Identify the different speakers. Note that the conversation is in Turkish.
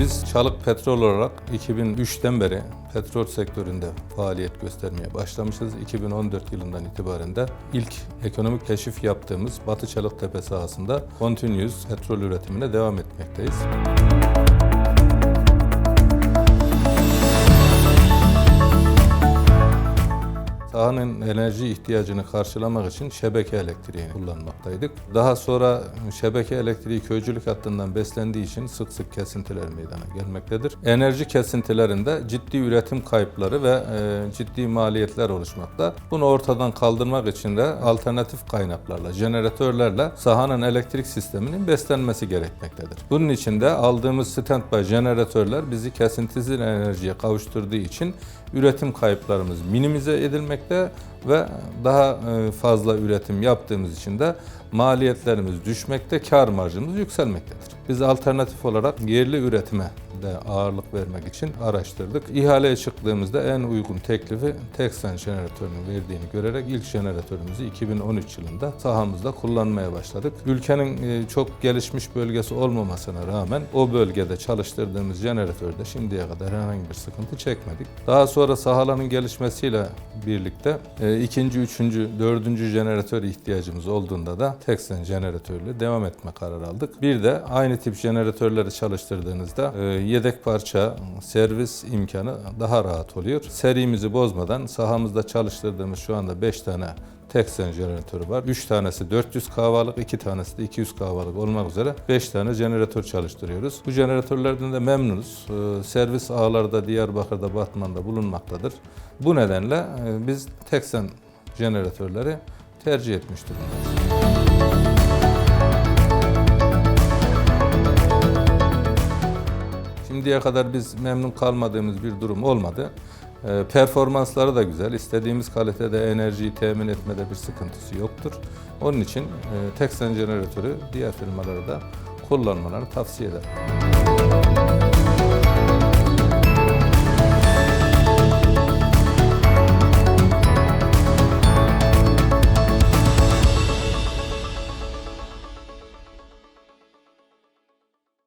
Speaker 1: Biz Çalık Petrol olarak 2003'ten beri petrol sektöründe faaliyet göstermeye başlamışız. 2014 yılından itibaren de ilk ekonomik keşif yaptığımız Batı Çalıktepe sahasında continuous petrol üretimine devam etmekteyiz. Sahanın enerji ihtiyacını karşılamak için şebeke elektriğini kullanmaktaydık. Daha sonra şebeke elektriği köycülük hattından beslendiği için sık sık kesintiler meydana gelmektedir. Enerji kesintilerinde ciddi üretim kayıpları ve e, ciddi maliyetler oluşmakta. Bunu ortadan kaldırmak için de alternatif kaynaklarla, jeneratörlerle sahanın elektrik sisteminin beslenmesi gerekmektedir. Bunun için de aldığımız standby jeneratörler bizi kesintisiz enerjiye kavuşturduğu için üretim kayıplarımız minimize edilmekte ve daha e, fazla üretim yaptığımız için de maliyetlerimiz düşmekte, kar marjımız yükselmektedir. Biz alternatif olarak yerli üretime de ağırlık vermek için araştırdık. İhaleye çıktığımızda en uygun teklifi Teksen jeneratörünün verdiğini görerek ilk jeneratörümüzü 2013 yılında sahamızda kullanmaya başladık. Ülkenin e, çok gelişmiş bölgesi olmamasına rağmen o bölgede çalıştırdığımız jeneratörde şimdiye kadar herhangi bir sıkıntı çekmedik. Daha sonra sahaların gelişmesiyle birlikte e, ikinci, üçüncü, dördüncü jeneratör ihtiyacımız olduğunda da Teksen jeneratörüyle devam etme kararı aldık. Bir de aynı tip jeneratörleri çalıştırdığınızda e, yedek parça, servis imkanı daha rahat oluyor. Serimizi bozmadan sahamızda çalıştırdığımız şu anda 5 tane Teksen jeneratörü var. 3 tanesi 400 kahvalık, 2 tanesi de 200 kahvalık olmak üzere 5 tane jeneratör çalıştırıyoruz. Bu jeneratörlerden de memnunuz. Ee, Servis ağları da Diyarbakır'da, Batman'da bulunmaktadır. Bu nedenle e, biz Teksen jeneratörleri tercih etmiş. Şimdiye kadar biz memnun kalmadığımız bir durum olmadı. Ee, Performansları da güzel. İstediğimiz kalitede enerjiyi temin etmede bir sıkıntısı yoktur. Onun için e, Teksen jeneratörü diğer firmalara da kullanmalarını tavsiye ederim.